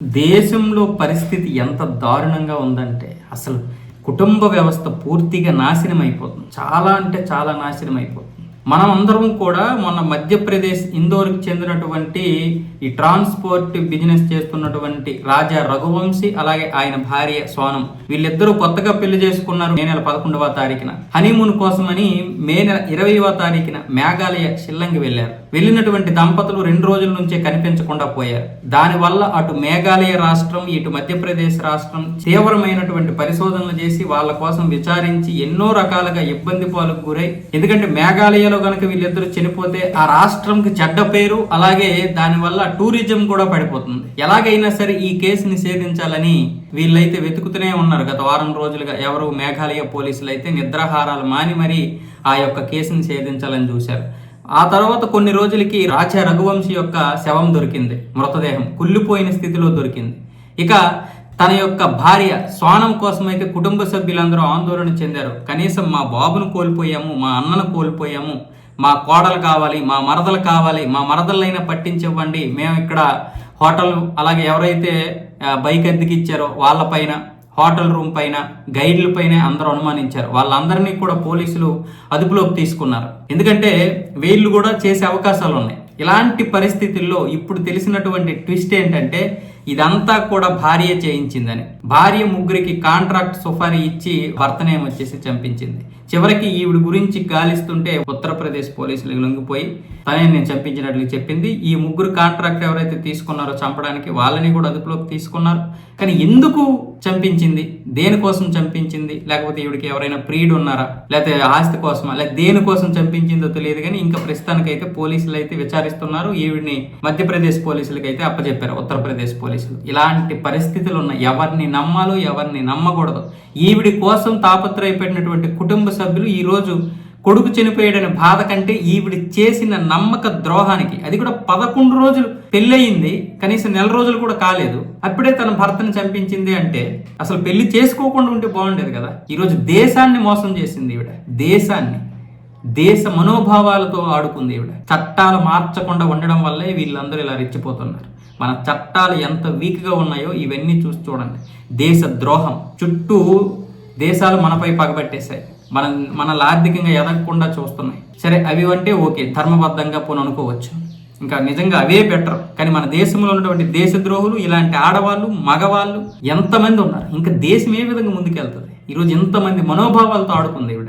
దేశంలో పరిస్థితి ఎంత దారుణంగా ఉందంటే అసలు కుటుంబ వ్యవస్థ పూర్తిగా నాశనం అయిపోతుంది చాలా అంటే చాలా నాశనం అయిపోతుంది మనం అందరం కూడా మొన్న మధ్యప్రదేశ్ ఇందోర్కి చెందినటువంటి ఈ ట్రాన్స్పోర్ట్ బిజినెస్ చేస్తున్నటువంటి రాజా రఘువంశీ అలాగే ఆయన భార్య సోనం వీళ్ళిద్దరూ కొత్తగా పెళ్ళి చేసుకున్నారు మే నెల పదకొండవ తారీఖున. హనీమూన్ కోసమని మే నెల ఇరవైవ తారీఖున మేఘాలయ షిల్లంగి వెళ్ళారు. వెళ్ళినటువంటి దంపతులు రెండు రోజుల నుంచే కనిపించకుండా పోయారు. దానివల్ల అటు మేఘాలయ రాష్ట్రం ఇటు మధ్యప్రదేశ్ రాష్ట్రం తీవ్రమైనటువంటి పరిశోధనలు చేసి వాళ్ళ కోసం విచారించి ఎన్నో రకాలుగా ఇబ్బంది పాలకు గురై ఎందుకంటే మేఘాలయలో కనుక వీళ్ళిద్దరూ చనిపోతే ఆ రాష్ట్రంకి చెడ్డ పేరు అలాగే దానివల్ల టూరిజం కూడా పడిపోతుంది. ఎలాగైనా సరే ఈ కేసుని నిషేధించాలని వీళ్ళైతే వెతుకుతూనే ఉన్నారు. గత వారం రోజులుగా ఎవరు మేఘాలయ పోలీసులు అయితే నిద్రాహారాలు మాని మరి ఆ యొక్క కేసుని ఛేదించాలని చూశారు. ఆ తర్వాత కొన్ని రోజులకి రాచా రఘువంశీ యొక్క శవం దొరికింది మృతదేహం కుళ్ళిపోయిన స్థితిలో దొరికింది. ఇక తన యొక్క భార్య స్వానం కోసమైతే కుటుంబ సభ్యులందరూ ఆందోళన చెందారు. కనీసం మా బాబును కోల్పోయాము మా అన్నను కోల్పోయాము మా కోడలు కావాలి మా మరదలు కావాలి మా మరదలైనా పట్టించివ్వండి మేము ఇక్కడ హోటల్ అలాగే ఎవరైతే బైక్ అద్దెకి ఇచ్చారో వాళ్ళపైన హోటల్ రూమ్ పైన గైడ్ల పైన అందరూ అనుమానించారు. వాళ్ళందరినీ కూడా పోలీసులు అదుపులోకి తీసుకున్నారు. ఎందుకంటే వీళ్ళు కూడా చేసే అవకాశాలు ఉన్నాయి ఇలాంటి పరిస్థితుల్లో ఇప్పుడు తెలిసినటువంటి ట్విస్ట్ ఏంటంటే ఇదంతా కూడా భార్య చేయించిందని. భార్య ముగ్గురికి కాంట్రాక్ట్ సుఫారీ ఇచ్చి భర్తనేం వచ్చేసి చంపించింది. చివరికి ఈవిడ గురించి గాలిస్తుంటే ఉత్తరప్రదేశ్ పోలీసులు లొంగిపోయి తనే నేను చంపించినట్లు చెప్పింది. ఈ ముగ్గురు కాంట్రాక్ట్ ఎవరైతే తీసుకున్నారో చంపడానికి వాళ్ళని కూడా అదుపులోకి తీసుకున్నారు. కానీ ఎందుకు చంపించింది? దేనికోసం చంపించింది? లేకపోతే ఈవిడికి ఎవరైనా ప్రీడ్ ఉన్నారా? లేకపోతే ఆస్తి కోసమా? లేక దేనికోసం చంపించిందో తెలియదు కానీ ఇంకా ప్రస్తుతానికైతే పోలీసులు అయితే విచారిస్తున్నారు. ఈవిడిని మధ్యప్రదేశ్ పోలీసులకి అయితే అప్పచెప్పారు ఉత్తరప్రదేశ్ పోలీసులు. ఇలాంటి పరిస్థితులు ఉన్న ఎవరిని నమ్మాలో ఎవరిని నమ్మకూడదు. ఈవిడి కోసం తాపత్రయపడినటువంటి కుటుంబ సభ్యులు ఈరోజు కొడుకు చనిపోయాడనే బాధ కంటే ఈవిడ చేసిన నమ్మక ద్రోహానికి అది కూడా పదకొండు రోజులు పెళ్ళయింది కనీసం నెల రోజులు కూడా కాలేదు. అప్పుడే తన భర్తను చంపించింది అంటే అసలు పెళ్ళి చేసుకోకుండా ఉంటే బాగుండేది కదా. ఈరోజు దేశాన్ని మోసం చేసింది ఈవిడ. దేశాన్ని. దేశ మనోభావాలతో ఆడుకుంది ఈవిడ. చట్టాలు మార్చకుండా ఉండడం వల్లే వీళ్ళందరూ ఇలా రెచ్చిపోతున్నారు. మన చట్టాలు ఎంత వీక్గా ఉన్నాయో ఇవన్నీ చూసి చూడండి. దేశ ద్రోహం. చుట్టూ దేశాలు మనపై పగబట్టేశాయి. మన మనల్ని ఆర్థికంగా ఎదగకుండా చూస్తున్నాయి. సరే అవి అంటే ఓకే ధర్మబద్ధంగా పోను అనుకోవచ్చు. ఇంకా నిజంగా అవే బెటర్. కానీ మన దేశంలో ఉన్నటువంటి దేశద్రోహులు ఇలాంటి ఆడవాళ్ళు మగవాళ్ళు ఎంతమంది ఉన్నారు? ఇంకా దేశం ఏ విధంగా ముందుకెళ్తుంది? ఈరోజు ఎంతమంది మనోభావాలతో ఆడుకుంది ఈవిడ.